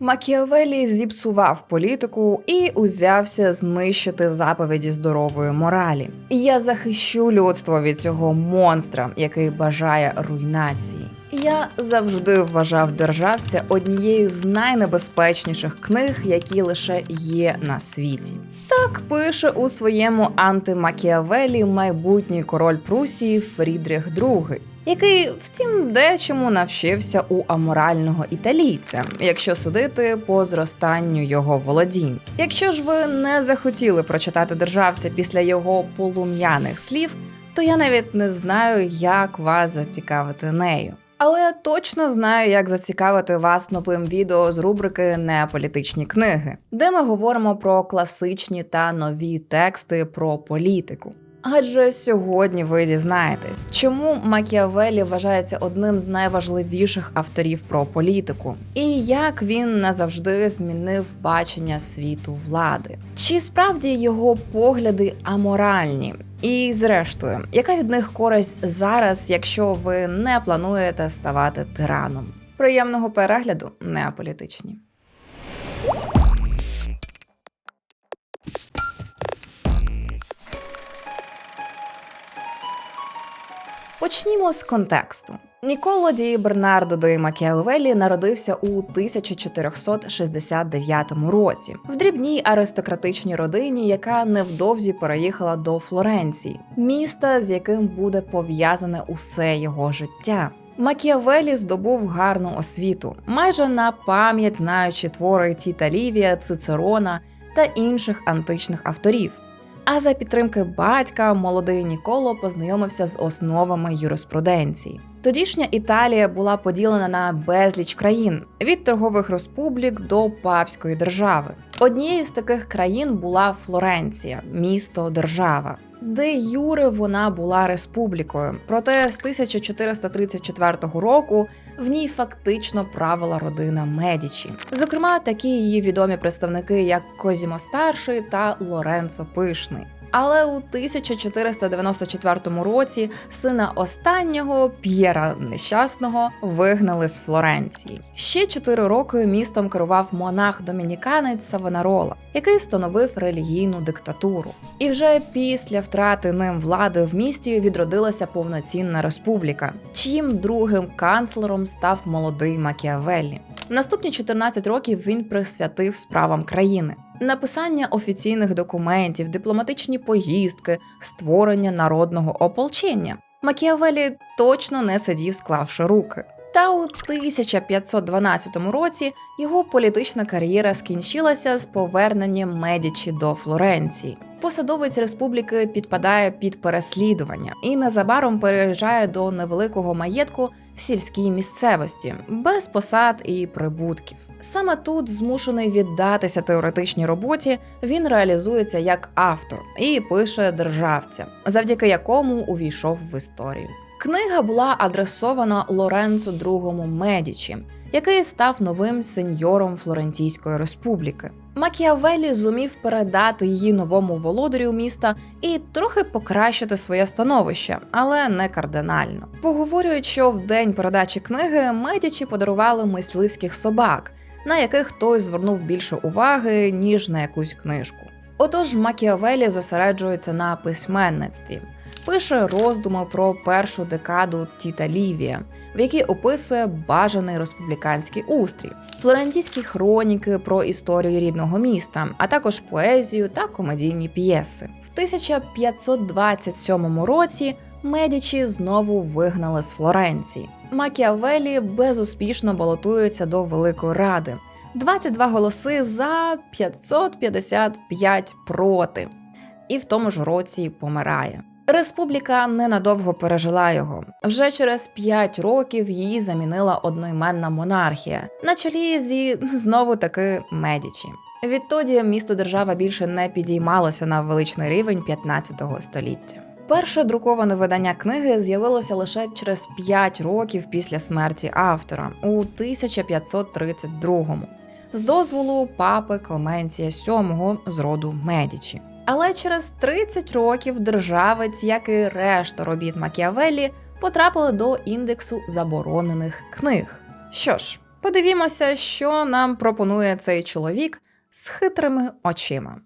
Макіавелі зіпсував політику і узявся знищити заповіді здорової моралі. Я захищу людство від цього монстра, який бажає руйнації. Я завжди вважав державця однією з найнебезпечніших книг, які лише є на світі. Так пише у своєму антимакіавелі майбутній король Прусії Фрідріх II, який, втім, дечому навчився у аморального італійця, якщо судити по зростанню його володінь. Якщо ж ви не захотіли прочитати державця після його полум'яних слів, то я навіть не знаю, як вас зацікавити нею. Але я точно знаю, як зацікавити вас новим відео з рубрики Неаполітичні книги, де ми говоримо про класичні та нові тексти про політику. Адже сьогодні ви дізнаєтесь, чому Макіавелі вважається одним з найважливіших авторів про політику, і як він назавжди змінив бачення світу влади. Чи справді його погляди аморальні? І зрештою, яка від них користь зараз, якщо ви не плануєте ставати тираном? Приємного перегляду неаполітичні. Почнімо з контексту. Ніколо Ді Бернардо де Макіавелі народився у 1469 році в дрібній аристократичній родині, яка невдовзі переїхала до Флоренції, міста, з яким буде пов'язане усе його життя. Макіавелі здобув гарну освіту, майже на пам'ять знаючи твори Тіта Лівія, Цицерона та інших античних авторів. А за підтримки батька молодий Ніколо познайомився з основами юриспруденції. Тодішня Італія була поділена на безліч країн від торгових республік до папської держави. Однією з таких країн була Флоренція, місто держава. Де Юре вона була республікою, проте з 1434 року в ній фактично правила родина Медічі. Зокрема, такі її відомі представники, як Козімо Старший та Лоренцо Пишний. Але у 1494 році сина останнього П'єра Нещасного вигнали з Флоренції. Ще чотири роки містом керував монах-домініканець Савонарола, який становив релігійну диктатуру. І вже після втрати ним влади в місті відродилася повноцінна республіка, чиїм другим канцлером став молодий Макіавеллі. Наступні 14 років він присвятив справам країни. Написання офіційних документів, дипломатичні поїздки, створення народного ополчення. Макіавелі точно не сидів, склавши руки. Та у 1512 році його політична кар'єра скінчилася з поверненням Медічі до Флоренції. Посадовець республіки підпадає під переслідування і незабаром переїжджає до невеликого маєтку в сільській місцевості без посад і прибутків. Саме тут, змушений віддатися теоретичній роботі, він реалізується як автор і пише державця, завдяки якому увійшов в історію. Книга була адресована Лоренцо II Медічі, який став новим сеньором Флорентійської республіки. Макіавелі зумів передати її новому володарю міста і трохи покращити своє становище, але не кардинально. Поговорюють, що в день передачі книги медічі подарували мисливських собак, на яких хтось звернув більше уваги ніж на якусь книжку. Отож, Макіавелі зосереджується на письменництві. Пише роздуми про першу декаду Тіта Лівія, в якій описує бажаний республіканський устрій, флорентійські хроніки про історію рідного міста, а також поезію та комедійні п'єси. В 1527 році Медічі знову вигнали з Флоренції. Макіавелі безуспішно балотується до Великої Ради. 22 голоси за 555 проти, і в тому ж році помирає. Республіка ненадовго пережила його. Вже через 5 років її замінила одноіменна монархія на чолі зі знову таки Медічі. Відтоді місто держава більше не підіймалося на величний рівень 15 століття. Перше друковане видання книги з'явилося лише через 5 років після смерті автора у 1532-му з дозволу папи Клеменція VII з роду Медічі. Але через 30 років державець, як і решта робіт Макіавеллі, потрапили до індексу заборонених книг. Що ж, Подивімося, що нам пропонує цей чоловік з хитрими очима.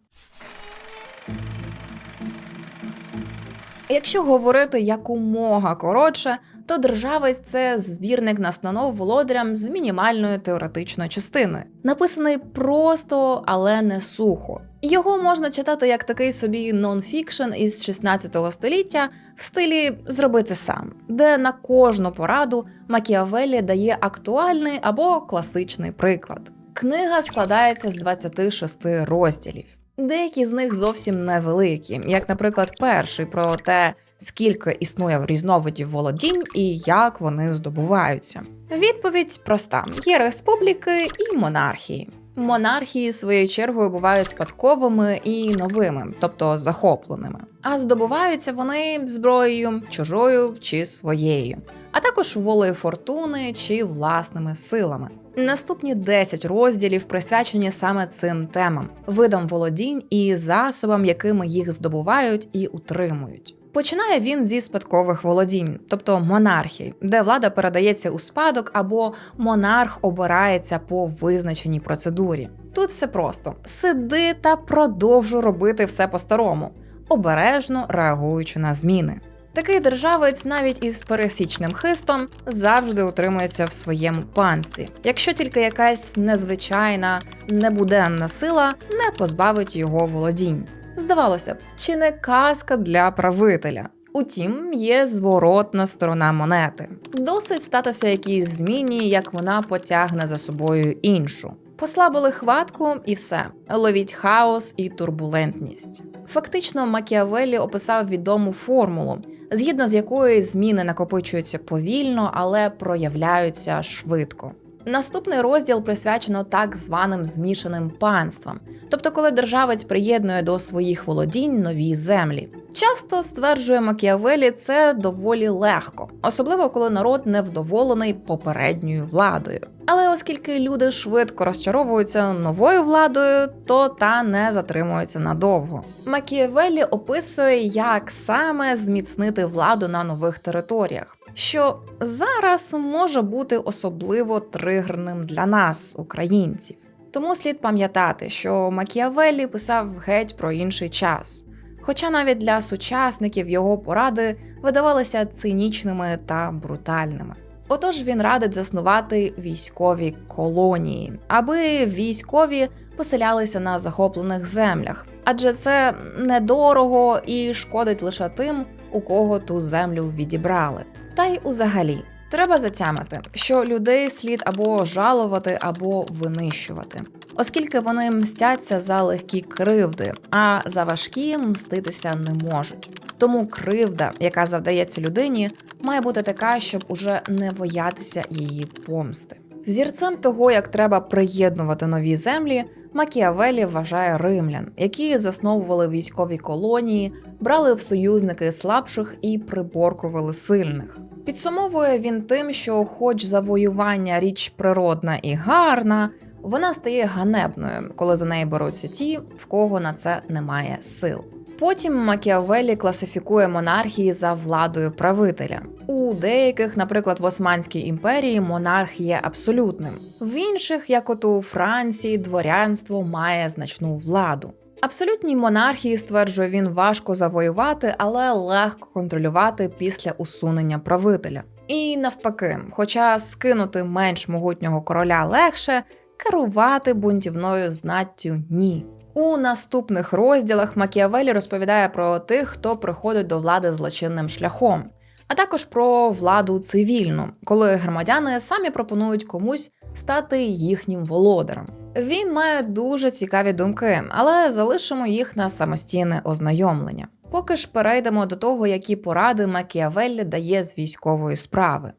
Якщо говорити якомога коротше, то державець це збірник настанов володарям з мінімальною теоретичною частиною, написаний просто, але не сухо. Його можна читати як такий собі нонфікшн із 16 століття в стилі «зроби це сам, де на кожну пораду Макіавеллі дає актуальний або класичний приклад. Книга складається з 26 розділів. Деякі з них зовсім невеликі, як, наприклад, перший про те, скільки існує різновидів володінь і як вони здобуваються. Відповідь проста: є республіки і монархії. Монархії своєю чергою бувають спадковими і новими, тобто захопленими. А здобуваються вони зброєю чужою чи своєю, а також волею фортуни чи власними силами. Наступні 10 розділів присвячені саме цим темам, видам володінь і засобам, якими їх здобувають і утримують. Починає він зі спадкових володінь, тобто монархії, де влада передається у спадок або монарх обирається по визначеній процедурі. Тут все просто: сиди та продовжуй робити все по-старому, обережно реагуючи на зміни. Такий державець навіть із пересічним хистом завжди утримується в своєму панстві, якщо тільки якась незвичайна небуденна сила не позбавить його володінь. Здавалося б, чи не казка для правителя? Утім, є зворотна сторона монети. Досить статися якійсь зміні, як вона потягне за собою іншу. Послабили хватку і все. Ловіть хаос і турбулентність. Фактично, Макіавеллі описав відому формулу, згідно з якою зміни накопичуються повільно, але проявляються швидко. Наступний розділ присвячено так званим змішаним панствам, тобто коли державець приєднує до своїх володінь нові землі. Часто стверджує Макіавелі це доволі легко, особливо коли народ невдоволений попередньою владою. Але оскільки люди швидко розчаровуються новою владою, то та не затримується надовго. Макіавелі описує, як саме зміцнити владу на нових територіях що зараз може бути особливо тригерним для нас, українців. Тому слід пам'ятати, що Макіавеллі писав геть про інший час. Хоча навіть для сучасників його поради видавалися цинічними та брутальними. Отож він радить заснувати військові колонії, аби військові поселялися на захоплених землях, адже це недорого і шкодить лише тим, у кого ту землю відібрали. Та й узагалі треба затямити, що людей слід або жалувати, або винищувати, оскільки вони мстяться за легкі кривди, а за важкі мститися не можуть. Тому кривда, яка завдається людині, має бути така, щоб уже не боятися її помсти. Взірцем того, як треба приєднувати нові землі. Макіавелі вважає римлян, які засновували військові колонії, брали в союзники слабших і приборкували сильних. Підсумовує він тим, що, хоч завоювання річ природна і гарна, вона стає ганебною, коли за неї беруться ті, в кого на це немає сил. Потім Макіавелі класифікує монархії за владою правителя. У деяких, наприклад, в Османській імперії, монарх є абсолютним, в інших, як от у Франції, дворянство має значну владу. Абсолютній монархії, стверджує він, важко завоювати, але легко контролювати після усунення правителя. І навпаки, хоча скинути менш могутнього короля легше, керувати бунтівною знаттю ні. У наступних розділах Макіавелі розповідає про тих, хто приходить до влади злочинним шляхом, а також про владу цивільну, коли громадяни самі пропонують комусь стати їхнім володарем. Він має дуже цікаві думки, але залишимо їх на самостійне ознайомлення. Поки ж перейдемо до того, які поради Макіавеллі дає з військової справи.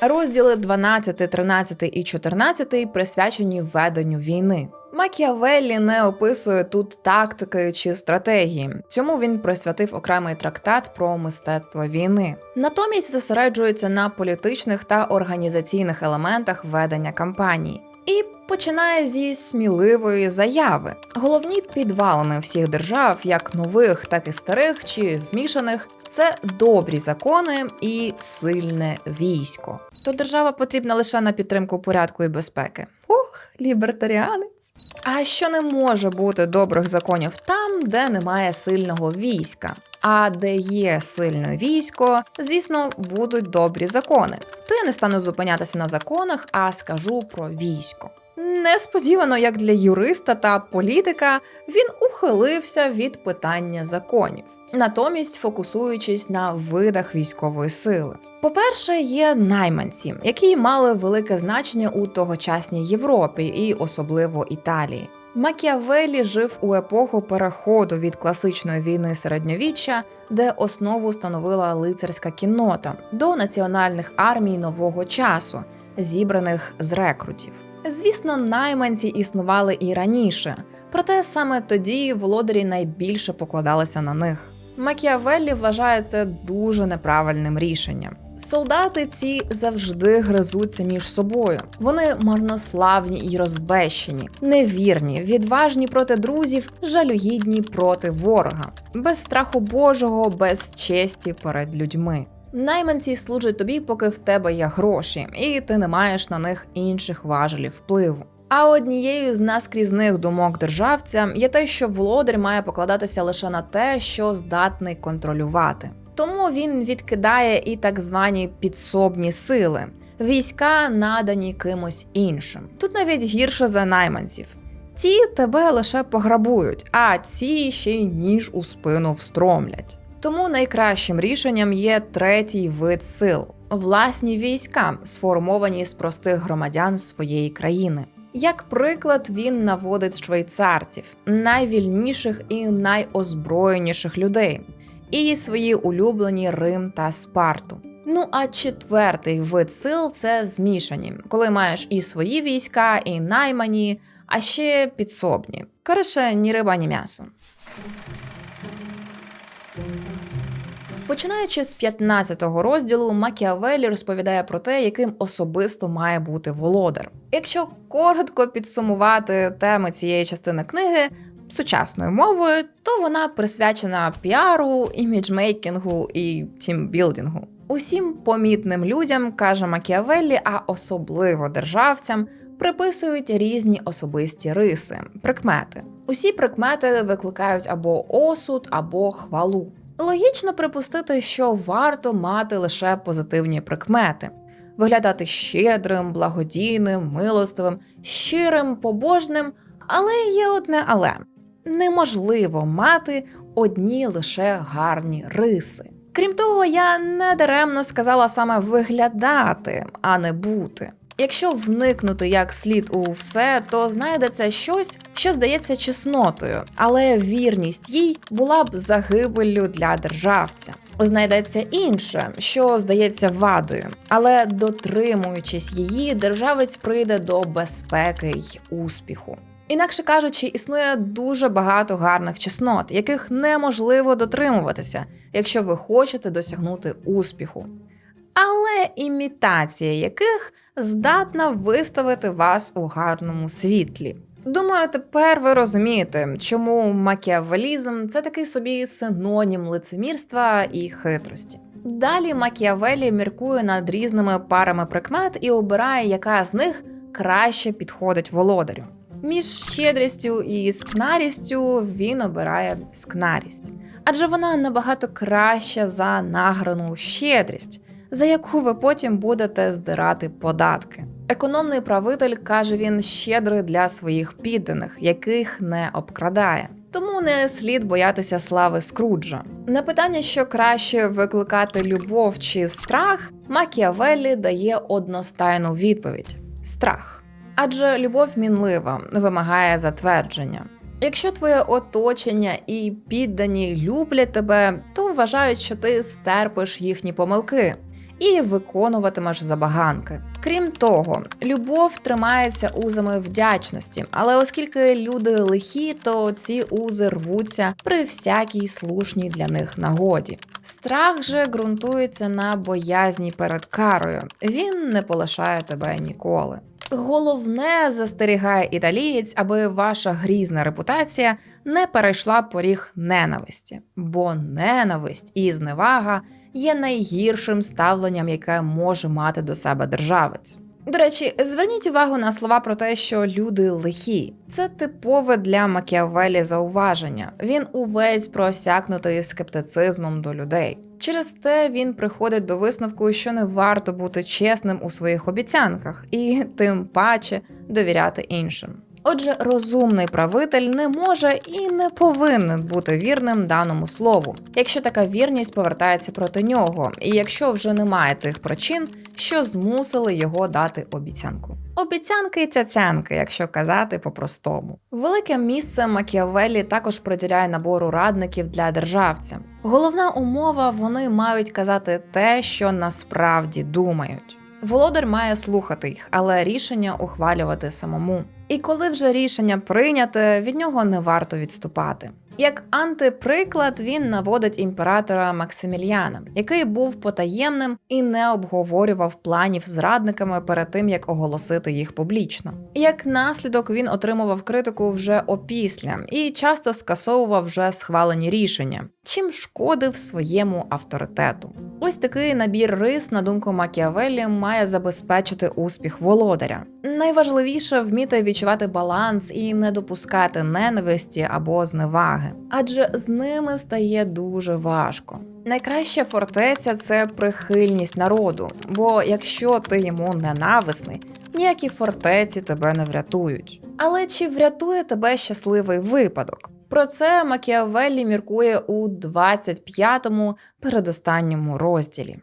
Розділи 12, 13 і 14 присвячені веденню війни. Макіавеллі не описує тут тактики чи стратегії. Цьому він присвятив окремий трактат про мистецтво війни. Натомість зосереджується на політичних та організаційних елементах ведення кампанії. І починає зі сміливої заяви. Головні підвалини всіх держав, як нових, так і старих чи змішаних, це добрі закони і сильне військо. То держава потрібна лише на підтримку порядку і безпеки. Ох, лібертаріанець. А що не може бути добрих законів там, де немає сильного війська? А де є сильне військо, звісно, будуть добрі закони. То я не стану зупинятися на законах, а скажу про військо. Несподівано, як для юриста та політика, він ухилився від питання законів, натомість фокусуючись на видах військової сили. По-перше, є найманці, які мали велике значення у тогочасній Європі і особливо Італії. Макіавеллі жив у епоху переходу від класичної війни середньовіччя, де основу становила лицарська кіннота, до національних армій нового часу, зібраних з рекрутів. Звісно, найманці існували і раніше, проте саме тоді володарі найбільше покладалися на них. Макіавеллі вважає це дуже неправильним рішенням. Солдати ці завжди гризуться між собою. Вони марнославні і розбещені, невірні, відважні проти друзів, жалюгідні проти ворога, без страху Божого, без честі перед людьми. Найманці служать тобі, поки в тебе є гроші, і ти не маєш на них інших важелів впливу. А однією з наскрізних думок державця є те, що володар має покладатися лише на те, що здатний контролювати. Тому він відкидає і так звані підсобні сили, війська надані кимось іншим. Тут навіть гірше за найманців. Ті тебе лише пограбують, а ці ще й ніж у спину встромлять. Тому найкращим рішенням є третій вид сил власні війська, сформовані з простих громадян своєї країни. Як приклад, він наводить швейцарців, найвільніших і найозброєніших людей, і свої улюблені Рим та Спарту. Ну а четвертий вид сил це змішані, коли маєш і свої війська, і наймані, а ще підсобні. Коротше, ні риба, ні м'ясо. Починаючи з 15-го розділу, Макіавеллі розповідає про те, яким особисто має бути володар. Якщо коротко підсумувати теми цієї частини книги сучасною мовою, то вона присвячена піару, іміджмейкінгу і тімбілдингу. Усім помітним людям каже Макіавеллі, а особливо державцям, приписують різні особисті риси, прикмети. Усі прикмети викликають або осуд, або хвалу. Логічно припустити, що варто мати лише позитивні прикмети, виглядати щедрим, благодійним, милостивим, щирим, побожним, але є одне але неможливо мати одні лише гарні риси. Крім того, я не даремно сказала саме виглядати, а не бути. Якщо вникнути як слід у все, то знайдеться щось, що здається чеснотою, але вірність їй була б загибеллю для державця. Знайдеться інше, що здається вадою, але дотримуючись її, державець прийде до безпеки й успіху. Інакше кажучи, існує дуже багато гарних чеснот, яких неможливо дотримуватися, якщо ви хочете досягнути успіху але імітація яких здатна виставити вас у гарному світлі. Думаю, тепер ви розумієте, чому макіавелізм це такий собі синонім лицемірства і хитрості. Далі Макіавелі міркує над різними парами прикмет і обирає, яка з них краще підходить володарю. Між щедрістю і скнарістю він обирає скнарість, адже вона набагато краща за награну щедрість, за яку ви потім будете здирати податки. Економний правитель каже він щедрий для своїх підданих, яких не обкрадає. Тому не слід боятися слави Скруджа. На питання, що краще викликати любов чи страх, Макіавеллі дає одностайну відповідь: страх. Адже любов мінлива, вимагає затвердження. Якщо твоє оточення і піддані люблять тебе, то вважають, що ти стерпиш їхні помилки і виконуватимеш забаганки. Крім того, любов тримається узами вдячності, але оскільки люди лихі, то ці узи рвуться при всякій слушній для них нагоді. Страх же ґрунтується на боязні перед карою. Він не полишає тебе ніколи. Головне застерігає італієць, аби ваша грізна репутація не перейшла поріг ненависті, бо ненависть і зневага є найгіршим ставленням, яке може мати до себе державець. До речі, зверніть увагу на слова про те, що люди лихі. Це типове для Макіавелі зауваження. Він увесь просякнутий скептицизмом до людей. Через те він приходить до висновку, що не варто бути чесним у своїх обіцянках і тим паче довіряти іншим. Отже, розумний правитель не може і не повинен бути вірним даному слову, якщо така вірність повертається проти нього, і якщо вже немає тих причин, що змусили його дати обіцянку. Обіцянки і цяцянки, якщо казати по-простому. Велике місце Макіавеллі також приділяє набору радників для державця. Головна умова вони мають казати те, що насправді думають. Володар має слухати їх, але рішення ухвалювати самому. І коли вже рішення прийняте, від нього не варто відступати. Як антиприклад він наводить імператора Максиміліана, який був потаємним і не обговорював планів з радниками перед тим, як оголосити їх публічно. Як наслідок він отримував критику вже опісля і часто скасовував вже схвалені рішення, чим шкодив своєму авторитету. Ось такий набір рис, на думку Макіавеллі, має забезпечити успіх володаря. Найважливіше вміти відчувати баланс і не допускати ненависті або зневаги, адже з ними стає дуже важко. Найкраща фортеця це прихильність народу, бо якщо ти йому ненависний, ніякі фортеці тебе не врятують. Але чи врятує тебе щасливий випадок? Про це Макіавеллі міркує у 25-му передостанньому розділі.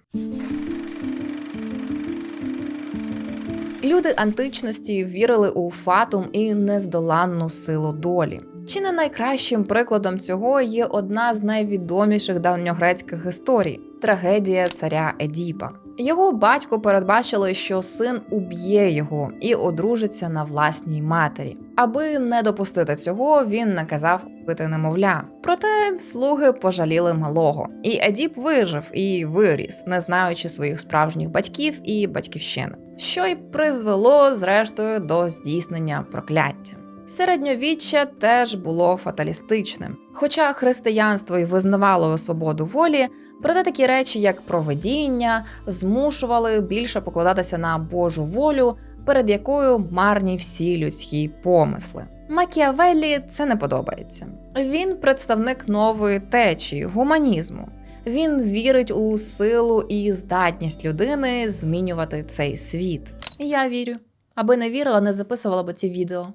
Люди античності вірили у фатум і нездоланну силу долі. Чи не найкращим прикладом цього є одна з найвідоміших давньогрецьких історій трагедія царя Едіпа. Його батько передбачили, що син уб'є його і одружиться на власній матері. Аби не допустити цього, він наказав убити немовля. Проте слуги пожаліли малого, і Едіп вижив і виріс, не знаючи своїх справжніх батьків і батьківщини, що й призвело зрештою до здійснення прокляття. Середньовіччя теж було фаталістичним. Хоча християнство й визнавало свободу волі, проте такі речі, як проведіння, змушували більше покладатися на Божу волю, перед якою марні всі людські помисли. Макіавеллі це не подобається. Він представник нової течії, гуманізму. Він вірить у силу і здатність людини змінювати цей світ. Я вірю. Аби не вірила, не записувала б ці відео.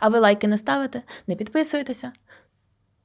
А ви лайки не ставите, не підписуєтеся?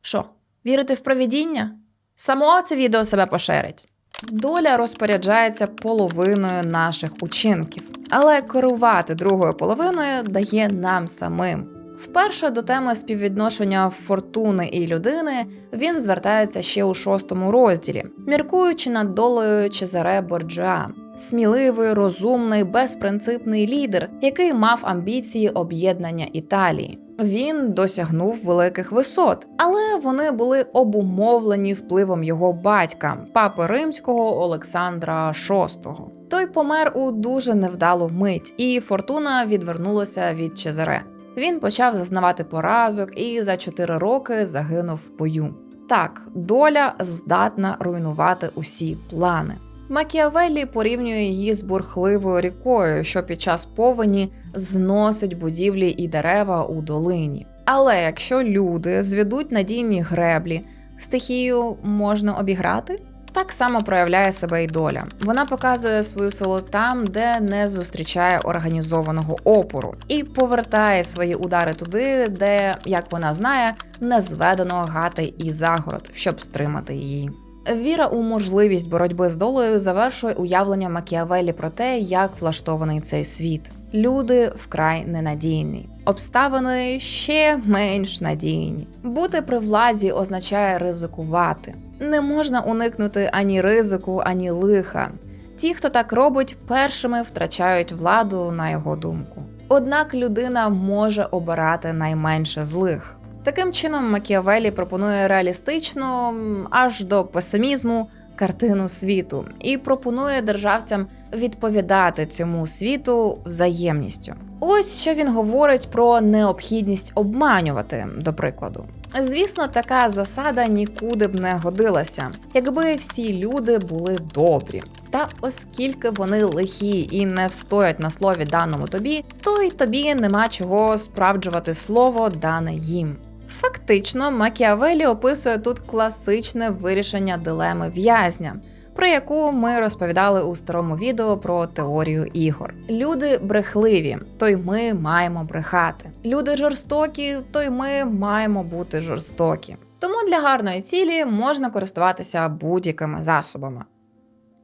Що, вірите в провідіння? Само це відео себе поширить. Доля розпоряджається половиною наших учинків, але керувати другою половиною дає нам самим. Вперше до теми співвідношення фортуни і людини він звертається ще у шостому розділі, міркуючи над долею Чезаре Борджа, сміливий, розумний, безпринципний лідер, який мав амбіції об'єднання Італії. Він досягнув великих висот, але вони були обумовлені впливом його батька, папи римського Олександра VI. Той помер у дуже невдалу мить, і фортуна відвернулася від Чезаре. Він почав зазнавати поразок і за чотири роки загинув в бою. Так, доля здатна руйнувати усі плани. Макіавеллі порівнює її з бурхливою рікою, що під час повені зносить будівлі і дерева у долині. Але якщо люди зведуть надійні греблі, стихію можна обіграти? Так само проявляє себе і доля. Вона показує свою силу там, де не зустрічає організованого опору, і повертає свої удари туди, де, як вона знає, не зведено гати і загород, щоб стримати її. Віра у можливість боротьби з долею завершує уявлення Макіавелі про те, як влаштований цей світ. Люди вкрай ненадійні, обставини ще менш надійні. Бути при владі означає ризикувати. Не можна уникнути ані ризику, ані лиха. Ті, хто так робить, першими втрачають владу на його думку. Однак людина може обирати найменше злих. Таким чином, Макіавелі пропонує реалістичну аж до песимізму картину світу і пропонує державцям відповідати цьому світу взаємністю. Ось що він говорить про необхідність обманювати, до прикладу. Звісно, така засада нікуди б не годилася, якби всі люди були добрі. Та оскільки вони лихі і не встоять на слові даному тобі, то й тобі нема чого справджувати слово дане їм. Фактично, Макіавелі описує тут класичне вирішення дилеми в'язня, про яку ми розповідали у старому відео про теорію ігор. Люди брехливі, то й ми маємо брехати. Люди жорстокі, то й ми маємо бути жорстокі. Тому для гарної цілі можна користуватися будь-якими засобами.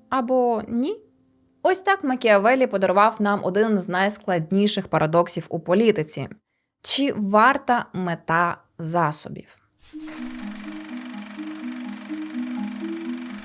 Або ні. Ось так Макіавелі подарував нам один з найскладніших парадоксів у політиці: чи варта мета засобів?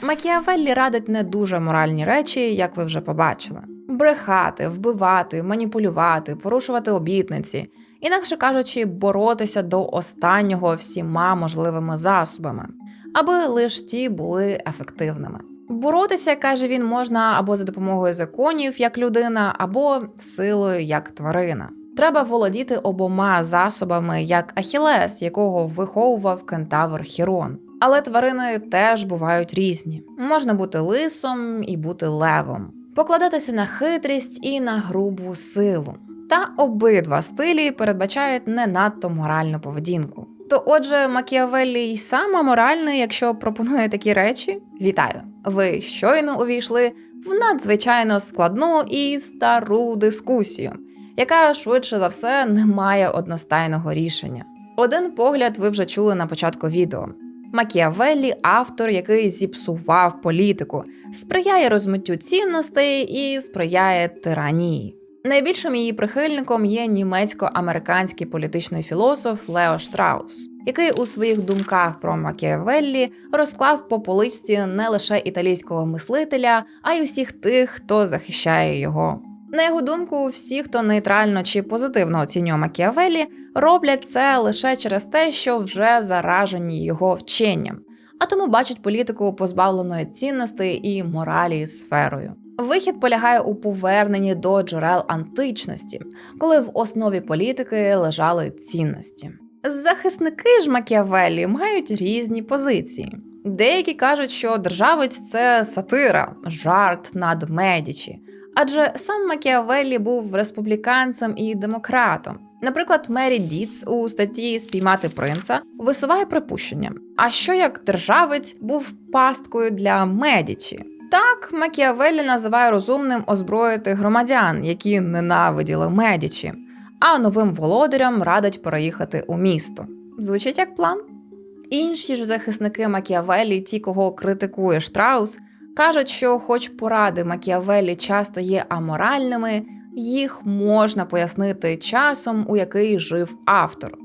Макіавеллі радить не дуже моральні речі, як ви вже побачили: брехати, вбивати, маніпулювати, порушувати обітниці, інакше кажучи, боротися до останнього всіма можливими засобами, аби лише ті були ефективними. Боротися, каже він, можна або за допомогою законів як людина, або силою як тварина. Треба володіти обома засобами, як Ахілес, якого виховував кентавр Хірон. Але тварини теж бувають різні. Можна бути лисом і бути левом, покладатися на хитрість і на грубу силу. Та обидва стилі передбачають не надто моральну поведінку. То, отже, Макіавеллі й сам аморальний, якщо пропонує такі речі, вітаю! Ви щойно увійшли в надзвичайно складну і стару дискусію, яка швидше за все не має одностайного рішення. Один погляд ви вже чули на початку відео. Макіавеллі автор, який зіпсував політику, сприяє розмиттю цінностей і сприяє тиранії. Найбільшим її прихильником є німецько-американський політичний філософ Лео Штраус, який у своїх думках про Макіавеллі розклав по поличці не лише італійського мислителя, а й усіх тих, хто захищає його. На його думку, всі, хто нейтрально чи позитивно оцінює Макіавеллі, роблять це лише через те, що вже заражені його вченням, а тому бачать політику позбавленої цінностей і моралі сферою. Вихід полягає у поверненні до джерел античності, коли в основі політики лежали цінності. Захисники ж Макіавеллі мають різні позиції. Деякі кажуть, що державець це сатира, жарт над медічі, адже сам Макіавеллі був республіканцем і демократом. Наприклад, Мері Діц у статті Спіймати принца висуває припущення. А що як державець був пасткою для медічі? Так, Макіавеллі називає розумним озброїти громадян, які ненавиділи медічі, а новим володарям радить переїхати у місто. Звучить як план. Інші ж захисники Макіавеллі, ті, кого критикує Штраус, кажуть, що, хоч поради Макіавеллі часто є аморальними, їх можна пояснити часом, у який жив автор,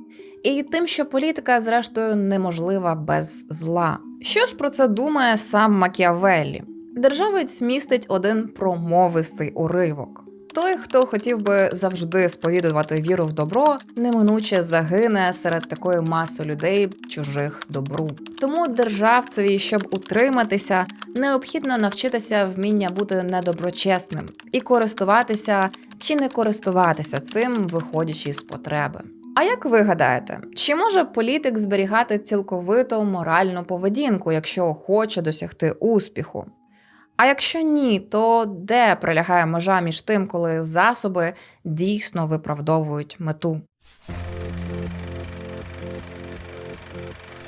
і тим, що політика, зрештою, неможлива без зла. Що ж про це думає сам Макіавеллі? Державець містить один промовистий уривок. Той, хто хотів би завжди сповідувати віру в добро, неминуче загине серед такої маси людей, чужих добру. Тому державцеві, щоб утриматися, необхідно навчитися вміння бути недоброчесним і користуватися чи не користуватися цим, виходячи з потреби. А як ви гадаєте, чи може політик зберігати цілковито моральну поведінку, якщо хоче досягти успіху? А якщо ні, то де прилягає межа між тим, коли засоби дійсно виправдовують мету?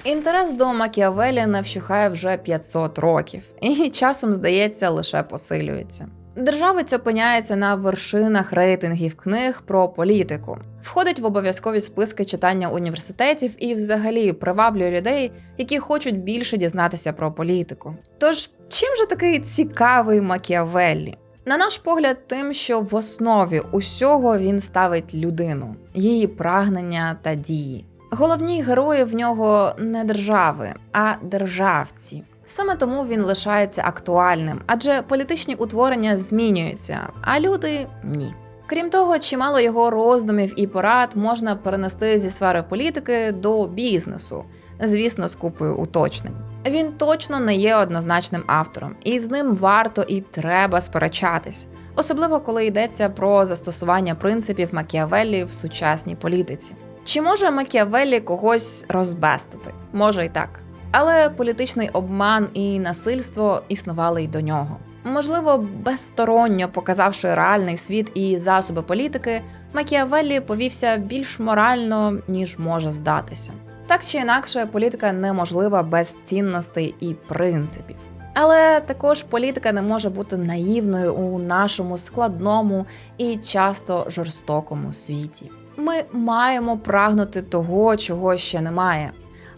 Інтерес до Макіавелі не вщухає вже 500 років, і часом, здається, лише посилюється. Державець опиняється на вершинах рейтингів книг про політику, входить в обов'язкові списки читання університетів і, взагалі, приваблює людей, які хочуть більше дізнатися про політику. Тож, чим же такий цікавий Макіавеллі? На наш погляд, тим, що в основі усього він ставить людину, її прагнення та дії. Головні герої в нього не держави, а державці. Саме тому він лишається актуальним, адже політичні утворення змінюються, а люди ні. Крім того, чимало його роздумів і порад можна перенести зі сфери політики до бізнесу, звісно, з купою уточнень. Він точно не є однозначним автором, і з ним варто і треба сперечатись, особливо коли йдеться про застосування принципів Макіавеллі в сучасній політиці. Чи може Макіавеллі когось розбестити? Може й так. Але політичний обман і насильство існували й до нього. Можливо, безсторонньо показавши реальний світ і засоби політики, Макіавеллі повівся більш морально, ніж може здатися. Так чи інакше, політика неможлива без цінностей і принципів. Але також політика не може бути наївною у нашому складному і часто жорстокому світі. Ми маємо прагнути того, чого ще немає.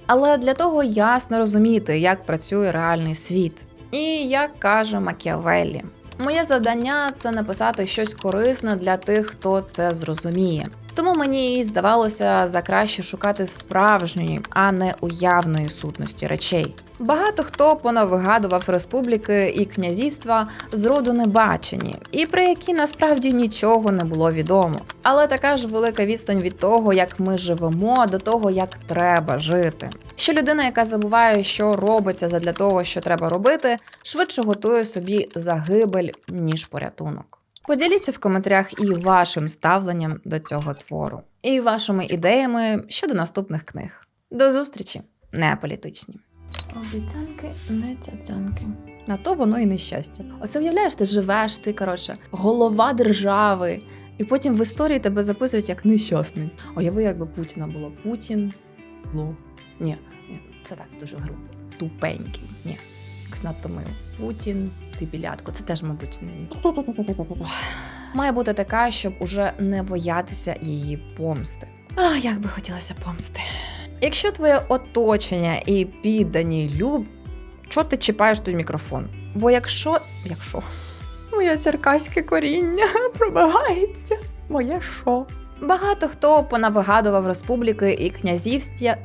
Але для того ясно розуміти, як працює реальний світ. І як каже Макіавеллі, моє завдання це написати щось корисне для тих, хто це зрозуміє. Тому мені здавалося за краще шукати справжньої, а не уявної сутності речей. Багато хто понавигадував республіки і князівства зроду не бачені, і про які насправді нічого не було відомо. Але така ж велика відстань від того, як ми живемо, до того, як треба жити. Що людина, яка забуває, що робиться задля того, що треба робити, швидше готує собі загибель ніж порятунок. Поділіться в коментарях і вашим ставленням до цього твору, і вашими ідеями щодо наступних книг. До зустрічі, не політичні. Обіцянки, не цяцянки. На то воно і нещастя. Оце уявляєш, ти живеш, ти коротше, голова держави, і потім в історії тебе записують як нещасний. Уяви, якби Путіна було Путін. Ло. Ні, ні, це так дуже грубо. Тупенький. Ні. Якось надто мило. Путін, ти білятко. Це теж, мабуть, не має бути така, щоб уже не боятися її помсти. А як би хотілося помсти. Якщо твоє оточення і піддані люб, чого ти чіпаєш той мікрофон? Бо якщо. якщо моє черкаське коріння пробивається, моє що? Багато хто понавигадував республіки і князівстя.